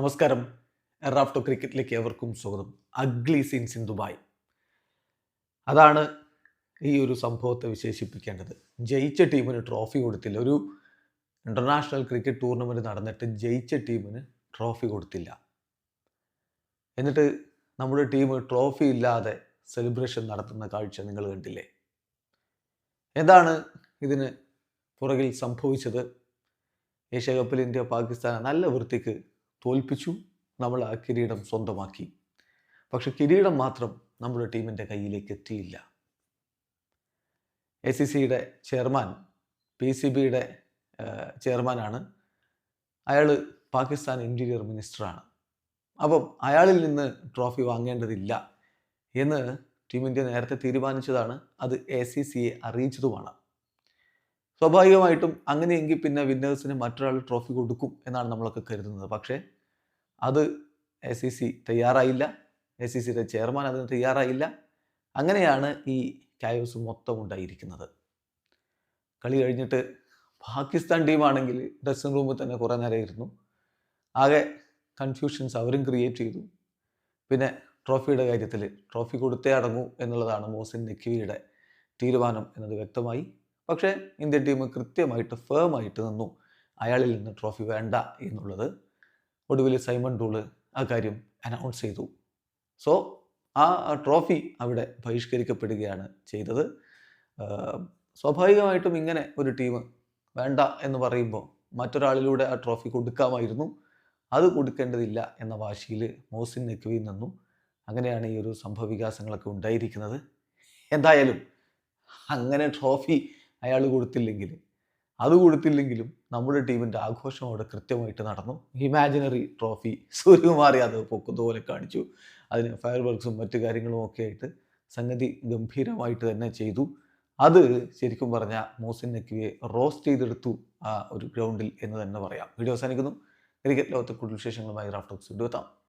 നമസ്കാരം. എറാഫ്റ്റോ ക്രിക്കറ്റിലേക്ക് എവർക്കും സ്വാഗതം. Ugly scenes in Dubai. അതാണ് ഈ ഒരു സംഭവത്തെ വിശേഷിപ്പിക്കേണ്ടത്. ജയിച്ച ടീമിന് ട്രോഫി കൊടുത്തില്ല. ഒരു ഇന്റർനാഷണൽ ക്രിക്കറ്റ് ടൂർണമെന്റ് നടന്നിട്ട് ജയിച്ച ടീമിന് ട്രോഫി കൊടുത്തില്ല. എന്നിട്ട് നമ്മുടെ ടീം ട്രോഫി ഇല്ലാതെ സെലിബ്രേഷൻ നടത്തുന്ന കാഴ്ച നിങ്ങൾ കണ്ടില്ലേ? എന്താണ് ഇതിന് പുറകിൽ സംഭവിച്ചത്? ഏഷ്യ കപ്പിൽ ഇന്ത്യ പാകിസ്ഥാൻ നല്ല വൃത്തിക്ക് തോൽപ്പിച്ചു നമ്മൾ ആ കിരീടം സ്വന്തമാക്കി. പക്ഷെ കിരീടം മാത്രം നമ്മുടെ ടീമിന്റെ കയ്യിലേക്ക് എത്തിയില്ല. എ സി സിയുടെ ചെയർമാൻ പി സി ബിയുടെ ചെയർമാനാണ്. അയാൾ പാകിസ്ഥാൻ ഇന്റീരിയർ മിനിസ്റ്ററാണ്. അപ്പം അയാളിൽ നിന്ന് ട്രോഫി വാങ്ങേണ്ടതില്ല എന്ന് ടീം ഇന്ത്യ നേരത്തെ തീരുമാനിച്ചതാണ്. അത് എ സി സിയെ അറിയിച്ചതുമാണ്. സ്വാഭാവികമായിട്ടും അങ്ങനെയെങ്കിൽ പിന്നെ വിന്നേഴ്സിന് മറ്റൊരാൾ ട്രോഫി കൊടുക്കും എന്നാണ് നമ്മളൊക്കെ കരുതുന്നത്. പക്ഷേ അത് എ സി സി തയ്യാറായില്ല. എ സി സിയുടെ ചെയർമാൻ അതിന് തയ്യാറായില്ല. അങ്ങനെയാണ് ഈ കായോസ് മൊത്തം ഉണ്ടായിരിക്കുന്നത്. കളി കഴിഞ്ഞിട്ട് പാകിസ്ഥാൻ ടീമാണെങ്കിൽ ഡ്രസ്സിംഗ് റൂമിൽ തന്നെ കുറേ നേരം ഇരുന്നു. ആകെ കൺഫ്യൂഷൻസ് അവരും ക്രിയേറ്റ് ചെയ്തു. പിന്നെ ട്രോഫിയുടെ കാര്യത്തിൽ ട്രോഫി കൊടുത്തേ അടങ്ങൂ എന്നുള്ളതാണ് മോസിൻ നഖ്വിയുടെ തീരുമാനം എന്നത് വ്യക്തമായി. പക്ഷേ ഇന്ത്യൻ ടീം കൃത്യമായിട്ട് ഫേമായിട്ട് നിന്നു. അയാളിൽ നിന്ന് ട്രോഫി വേണ്ട എന്നുള്ളത് ഒടുവിൽ സൈമൺ ഡൂൾ ആ കാര്യം അനൗൺസ് ചെയ്തു. സോ ആ ട്രോഫി അവിടെ ബഹിഷ്കരിക്കപ്പെടുകയാണ് ചെയ്തത്. സ്വാഭാവികമായിട്ടും ഇങ്ങനെ ഒരു ടീം വേണ്ട എന്ന് പറയുമ്പോൾ മറ്റൊരാളിലൂടെ ആ ട്രോഫി കൊടുക്കാമായിരുന്നു. അത് കൊടുക്കേണ്ടതില്ല എന്ന വാശിയിൽ മോസിൻ നഖ്വി നിന്നു അങ്ങനെയാണ് ഈ ഒരു സംഭവ വികാസങ്ങളൊക്കെ ഉണ്ടായിരിക്കുന്നത്. എന്തായാലും അങ്ങനെ ട്രോഫി അയാൾ കൊടുത്തില്ലെങ്കിൽ അത് കൊടുത്തില്ലെങ്കിലും നമ്മുടെ ടീമിന്റെ ആഘോഷം അവിടെ കൃത്യമായിട്ട് നടന്നു. ഇമാജിനറി ട്രോഫി സൂര്യകുമാർ യാദവ് പൊക്കുന്നതുപോലെ കാണിച്ചു. അതിന് ഫയർ വർക്ക്സും മറ്റു കാര്യങ്ങളും ഒക്കെ ആയിട്ട് സംഗതി ഗംഭീരമായിട്ട് തന്നെ ചെയ്തു. അത് ശരിക്കും പറഞ്ഞാൽ മോസിൻ നക്കിയെ റോസ്റ്റ് ചെയ്തെടുത്തു ആ ഒരു ഗ്രൗണ്ടിൽ എന്ന് തന്നെ പറയാം. വീഡിയോ അവസാനിക്കുന്നു. ക്രിക്കറ്റ് ലോകത്തെ കൂടുതൽ വിശേഷങ്ങളുമായി റാഫ്റ്റോക്സ് എടുത്താം